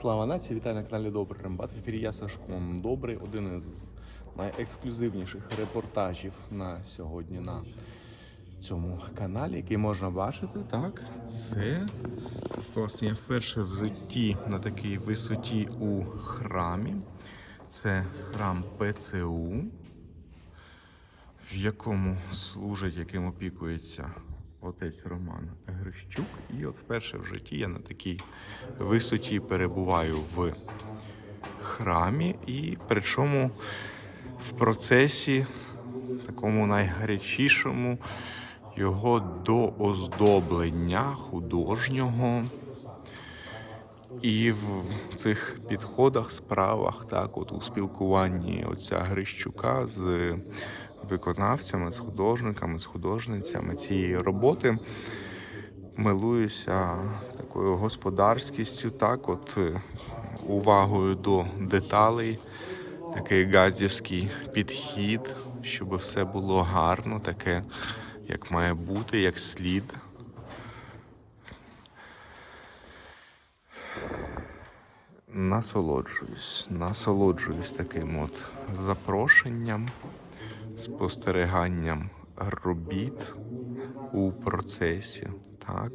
Слава нації, вітаю на каналі Добрий Рембат. В ефірі я Сашко Добрий, один із найексклюзивніших репортажів на сьогодні на цьому каналі, який можна бачити. Так, це власне я вперше в житті на такій висоті у храмі. Це храм ПЦУ, в якому служить, яким опікується отець Роман Грищук. І от вперше в житті я на такій висоті перебуваю в храмі, і причому в процесі такому найгарячішому його дооздоблення художнього. І в цих підходах, справах, так, от у спілкуванні отця Грищука з виконавцями, з художниками, з художницями цієї роботи милуюся такою господарськістю, так, от е, увагою до деталей, такий газівський підхід, щоб все було гарно, таке, як має бути, як слід. Насолоджуюсь, насолоджуюсь таким от запрошенням, спостеріганням робіт у процесі, так.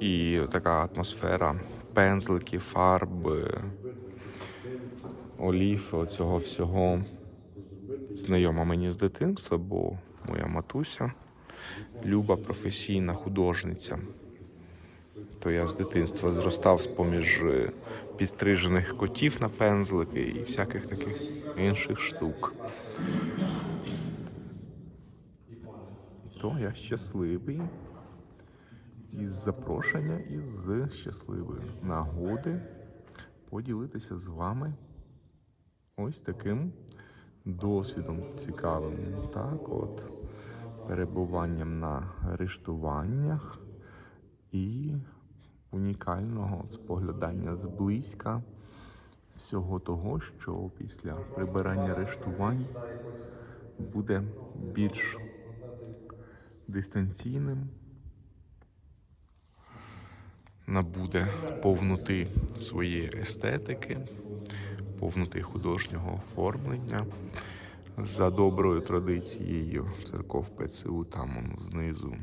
І, така атмосфера пензликів, фарби, олів, цього всього знайома мені з дитинства, бо моя матуся люба професійна художниця то я з дитинства зростав з поміж е, підстрижених котів на пензлики і всяких таких інших штук. То я щасливий із запрошення і з щасливої нагоди поділитися з вами ось таким досвідом цікавим. Так, от перебуванням на арештуваннях і унікального споглядання зблизька всього того, що після прибирання рештувань буде більш дистанційним, набуде повноти своєї естетики, повноти художнього оформлення. За доброю традицією церков ПЦУ там знизу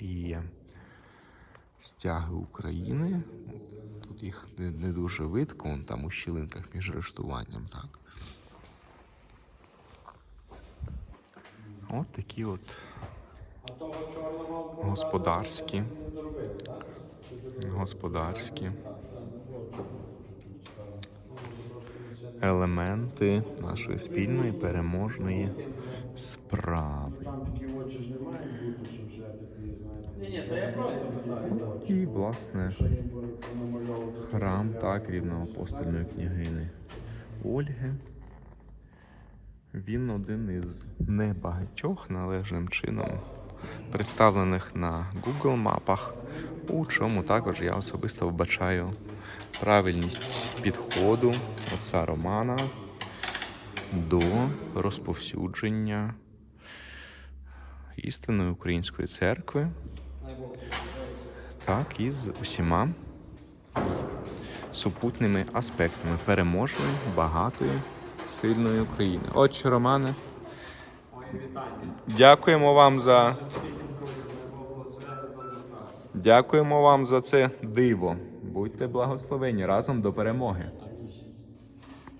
є стяги України. Тут їх не, не дуже видко, вон там у щілинках між рештуванням, так. От такі от господарські. Господарські елементи нашої спільної переможної справи. Ні, ні, та я просто. І, власне, храм так рівноапостольної княгини Ольги. Він один із небагатьох належним чином представлених на Google мапах, у чому також я особисто вбачаю правильність підходу отця Романа до розповсюдження істинної української церкви, так і з усіма супутними аспектами переможної, багатої, сильної України. Отче Романе, дякуємо вам за. Дякуємо вам за це диво. Будьте благословені разом до перемоги.